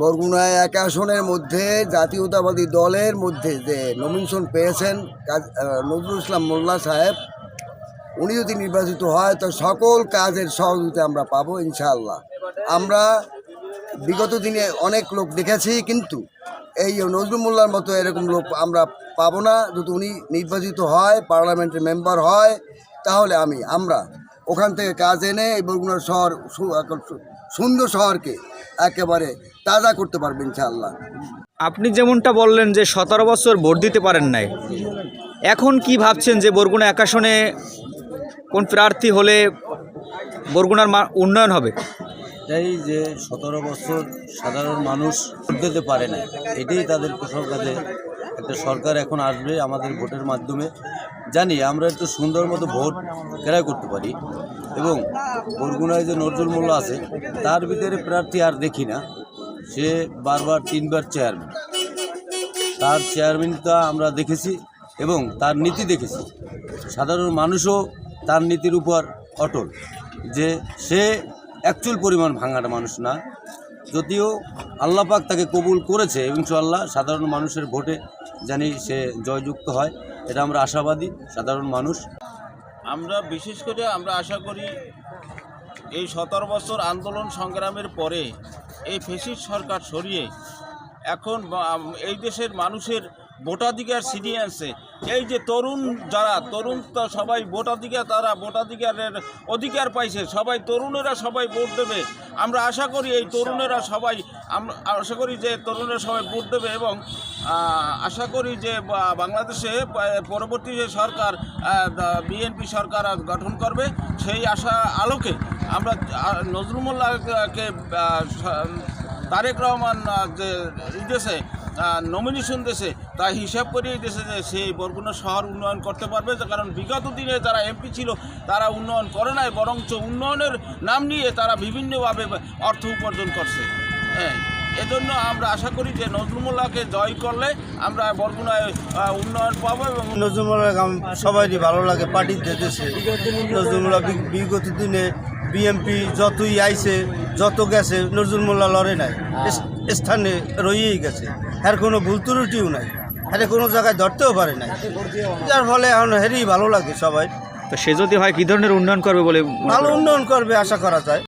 বরগুনায় এক আসনের মধ্যে জাতীয়তাবাদী দলের মধ্যে যে নমিনেশন পেয়েছেন নজরুল ইসলাম মোল্লা সাহেব উনি যদি নির্বাচিত হয়, তো সকল কাজের সহযোগিতা আমরা পাবো ইনশাআল্লাহ। আমরা বিগত দিনে অনেক লোক দেখেছি, কিন্তু এই নজরুল মোল্লার মতো এরকম লোক আমরা পাবো না। যদি উনি নির্বাচিত হয়, পার্লামেন্টের মেম্বার হয়, তাহলে আমি, আমরা ওখান থেকে কাজ এনে এই বরগুনা শহর সুন্দর শহরকে একেবারে তাজা করতে পারবে ইনশাআল্লাহ। আপনি যেমনটা বললেন যে সতেরো বছর ভোট দিতে পারেন নাই এখন কি ভাবছেন যে বরগুনা একাশনে কোন প্রার্থী হলে বরগুনার মা- উন্নয়ন হবে? এই যে সতেরো বছর সাধারণ মানুষ ভোট দিতে পারে না এটাই তাদের কাজে একটা সরকার এখন আসবে আমাদের ভোটের মাধ্যমে। জানি আমরা একটু সুন্দর মতো ভোট ক্রয় করতে পারি এবং বরগুনায় যে নজরুল মোল্লা আছে, তার ভিতরে প্রার্থী আর দেখি না। সে বারবার তিনবার চেয়ারম্যান তার চেয়ারম্যানটা আমরা দেখেছি এবং তার নীতি দেখেছি। সাধারণ মানুষও তার নীতির উপর অটল যে সে অ্যাকচুয়াল পরিমাণ ভাঙাটা মানুষ না। যদিও আল্লাহ পাক তাকে কবুল করেছে, ইনশাআল্লাহ সাধারণ মানুষের ভোটে জানি সে জয়যুক্ত হয়, এটা আমরা আশাবাদী, সাধারণ মানুষ। আমরা বিশেষ করে আমরা আশা করি এই সতেরো বছর আন্দোলন সংগ্রামের পরে এই ফেসিস সরকার সরিয়ে এখন এই দেশের মানুষের ভোটাধিকার ছিনিয়ে আনছে। এই যে তরুণ যারা, তরুণ তো সবাই ভোটাধিকার, তারা ভোটাধিকারের অধিকার পাইছে। সবাই তরুণেরা সবাই ভোট দেবে। আমরা আশা করি এই তরুণেরা সবাই, আমরা আশা করি যে তরুণেরা সবাই ভোট দেবে এবং আশা করি যে বাংলাদেশে পরবর্তী যে সরকার বিএনপি সরকার গঠন করবে, সেই আশা আলোকে আমরা নজরুল স- তারেক রহমান যে দেশে নমিনেশন দেশে তা হিসাব করে এই দেশে যে সেই বরগুনা শহর উন্নয়ন করতে পারবে যে কারণ বিগত দিনে যারা এমপি ছিল তারা উন্নয়ন করে নাই বরঞ্চ উন্নয়নের নাম নিয়ে তারা বিভিন্নভাবে অর্থ উপার্জন করছে। হ্যাঁ এজন্য আমরা আশা করি যে নজরুমুল্লাহকে জয় করলে আমরা বরগুনায় উন্নয়ন পাবো এবং নজরুল্লাহ সবারই ভালো লাগে পার্টির দেশে নজরুল্লাহ বি- বিগত দিনে বিএমপি যতই আইছে যত গেছে নজরুল মোল্লা লড়ে নাই। এস- স্থানে রয়েই গেছে। এর কোনো ভুল ত্রুটিও নাই। হ্যাঁ কোনো জায়গায় ধরতেও পারে নাই। যার ফলে এখন হেরি ভালো লাগে সবাই। তো সে যদি হয় কী ধরনের উন্নয়ন করবে বলে ভালো উন্নয়ন করবে আশা করা যায়।